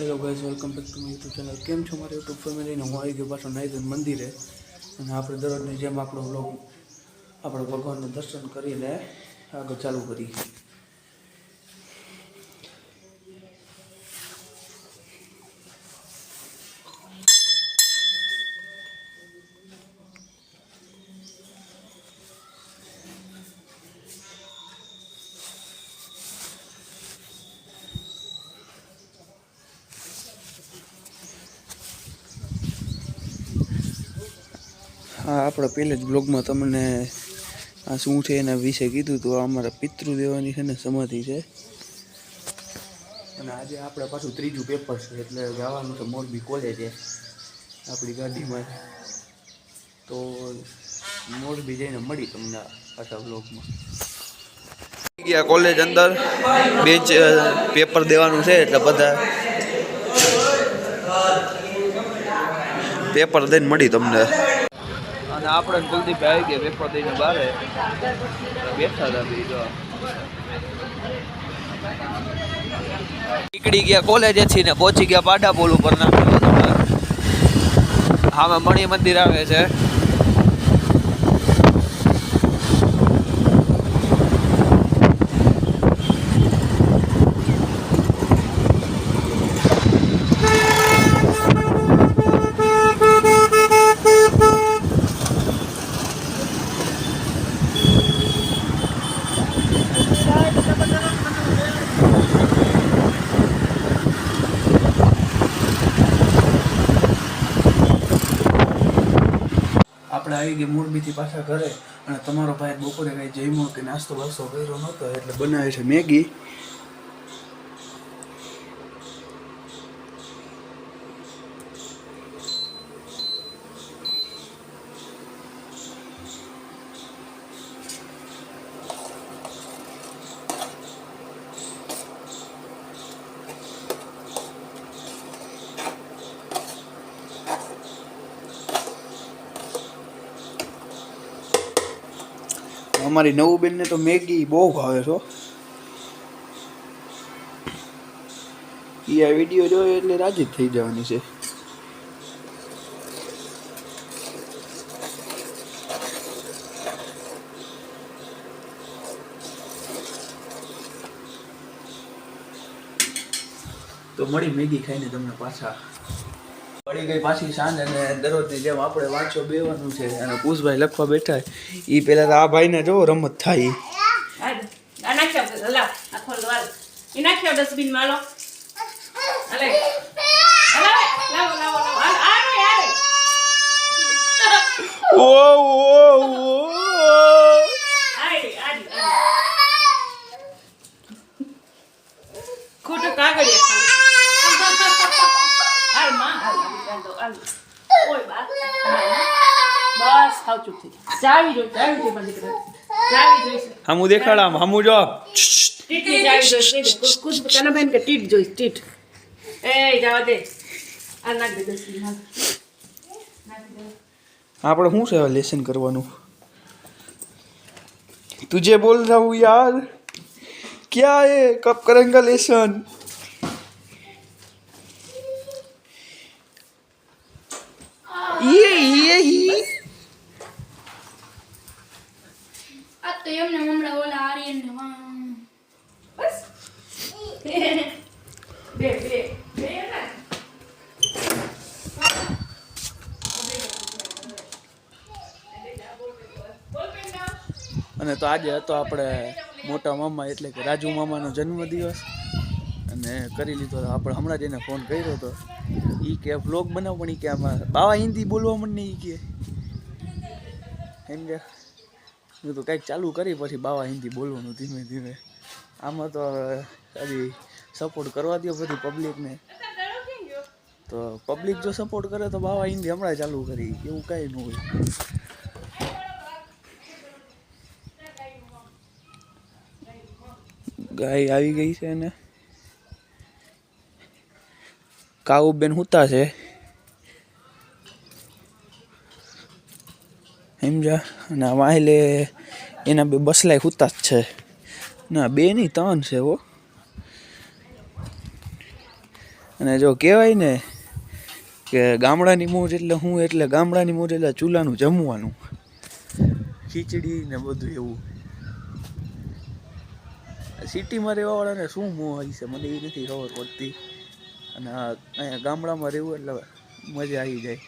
Hello guys welcome back to my YouTube channel કેમ છો મારી યુટ્યુબ ફેમિલીને હું આવી ગયો પાછો નાઈદન મંદિરે. અને આપણે દરરોજની જેમ આપણો બ્લોગ આપણે ભગવાનનું દર્શન કરીને આગળ ચાલુ કરીએ. હા, આપણે પહેલે જ બ્લોગમાં તમને આ શું છે એના વિશે કીધું તો આ અમારા પિતૃદેવાની છે ને સમાધિ છે. અને આજે આપણે પાછું ત્રીજું પેપર છે, એટલે જવાનું છે મોરબી કોલેજે આપણી ગાડીમાં તો મોરબી જઈને મળી તમને પાછા બ્લોગમાં ગયા કોલેજ અંદર. બેન્ચ પેપર દેવાનું છે, એટલે બધા પેપર દઈને મળી તમને. અને આપણે કુલદીપ આવી ગયા વેપર દઈને બારે. બેઠા હતા બી નીકળી ગયા કોલેજથી ને પહોંચી ગયા પાડા પોલ ઉપર ના હા મણિ મંદિર આવે છે. આપણે આવી ગયા મોરબીથી પાછા ઘરે અને તમારો ભાઈ બપોરે કાંઈ જમ્યો કે નાસ્તો બાસ્તો કર્યો નહોતો એટલે બનાવે છે મેગી. અમારી નવું બેનને તો મેગી બહુ ભાવે છો એ આ વીડિયો જોયો એટલે રાજી જ થઈ જવાની છે. તો મળી મેગી ખાઈને તમને પાછા. પડી ગઈ પાછી સાંજ અને દરરોજની જેમ આપણે વાંચો બેવાનું છે અને કુશભાઈ લખવા બેઠા એ પેલા તો આ ભાઈને જો રમત થાય. ખોટું નાખ્યો ખાવી કોઈ વાત જો. આપણે શું છે લેસન કરવાનું? તુજે બોલ રહું યાર. ક્યાં એ કબ કરેંગા લેસન? ઈ આ તો એમને અને તો આજે હતો આપણે મોટા મામા એટલે કે રાજુ મામાનો જન્મદિવસ. અને કરી લીધો આપણે હમણાં જ એને ફોન કર્યો હતો. એ કે વ્લોગ બનાવ, પણ ઈ કે આમાં બાવા હિન્દી બોલવા મને એ કે. એમ કે હું તો કંઈક ચાલુ કરી, પછી બાવા હિન્દી બોલવાનું ધીમે ધીમે. આમાં તો હજી સપોર્ટ કરવા દો બધી પબ્લિકને તો પબ્લિક જો સપોર્ટ કરે તો બાવા હિન્દી હમણાં ચાલુ કરી, એવું કાંઈ ન હોય. ગાય આવી ગઈ છે ને કાઉબેન હુતા છે. સમજા અને આ વાહેલે એના બે બસલાય હુતા જ છે. ના, બે નહીં, ત્રણ છે હો. અને જો કહેવાય ને કે ગામડાની મોજ એટલે હું, એટલે ગામડાની મોજ એટલે ચૂલાનું જમવાનું. ખીચડી ને બધું એવું. સિટીમાં રહેવાવાળાને શું મોહ હોય છે? મને એ નથી ખબર પડતી. અને અહીંયા ગામડામાં રહેવું એટલે મજા આવી જાય.